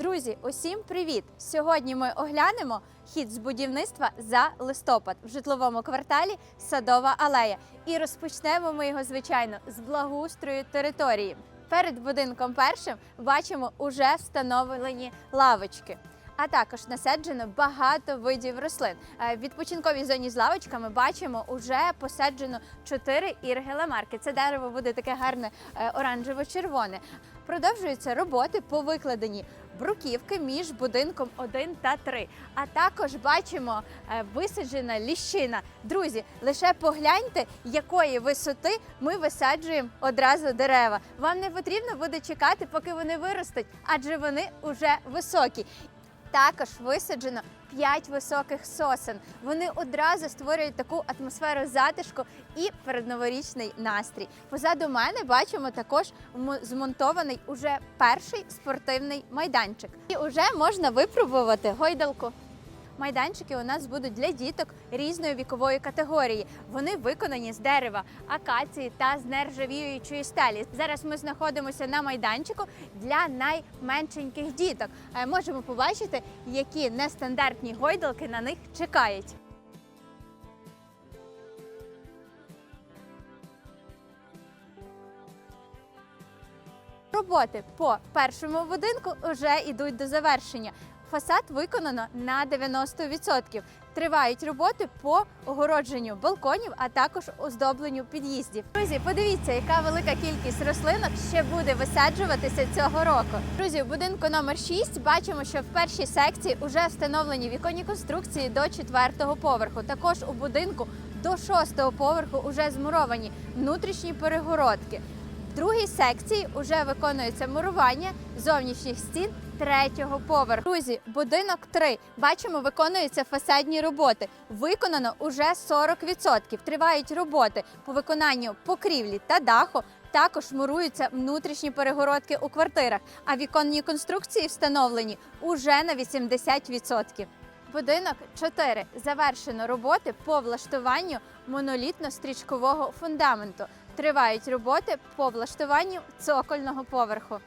Друзі, усім привіт! Сьогодні ми оглянемо хід з будівництва за листопад в житловому кварталі Садова алея. І розпочнемо ми його, звичайно, з благоустрою території. Перед будинком першим бачимо уже встановлені лавочки. А також насаджено багато видів рослин. Е, В відпочинковій зоні з лавочками бачимо уже посаджено 4 іргелемарки. Це дерево буде таке гарне е, оранжево-червоне. Продовжуються роботи по викладенні бруківки між будинком 1 та 3. А також бачимо е, висаджена ліщина. Друзі, лише погляньте, якої висоти ми висаджуємо одразу дерева. Вам не потрібно буде чекати, поки вони виростуть, адже вони вже високі. Також висаджено 5 високих сосен. Вони одразу створюють таку атмосферу затишку і передноворічний настрій. Позаду мене бачимо також мо- змонтований уже перший спортивний майданчик. І вже можна випробувати гойдалку. Майданчики у нас будуть для діток різної вікової категорії. Вони виконані з дерева, акації та з нержавіючої сталі. Зараз ми знаходимося на майданчику для найменшеньких діток. Е, Можемо побачити, які нестандартні гойдалки на них чекають. Роботи по першому будинку вже йдуть до завершення. Фасад виконано на 90%. Тривають роботи по огородженню балконів, а також оздобленню під'їздів. Друзі, подивіться, яка велика кількість рослинок ще буде висаджуватися цього року. Друзі, у будинку номер 6 бачимо, що в першій секції вже встановлені віконні конструкції до четвертого поверху. Також у будинку до шостого поверху вже змуровані внутрішні перегородки. В другій секції вже виконується мурування зовнішніх стін третього поверху. Друзі, будинок 3. Бачимо, виконуються фасадні роботи. Виконано уже 40%. Тривають роботи по виконанню покрівлі та даху. Також муруються внутрішні перегородки у квартирах, а віконні конструкції встановлені уже на 80%. Будинок 4. Завершено роботи по влаштуванню монолітно-стрічкового фундаменту. Тривають роботи по влаштуванню цокольного поверху.